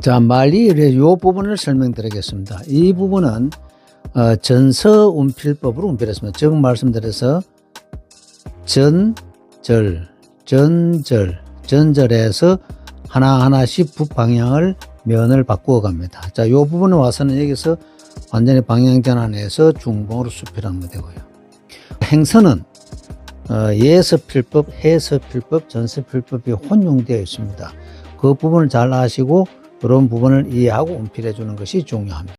자, 말리의 요 부분을 설명드리겠습니다. 이 부분은 어, 전서 운필법으로 운필했습니다. 즉 말씀드려서 전절, 전절, 전절에서 하나하나씩 붓방향을 면을 바꾸어 갑니다. 자, 요 부분에 와서는 여기서 완전히 방향 전환해서 중봉으로 수필하면 되고요. 행선은 어, 예서필법, 해서필법, 전서필법이 혼용되어 있습니다. 그 부분을 잘 아시고 그런 부분을 이해하고 운필해 주는 것이 중요합니다.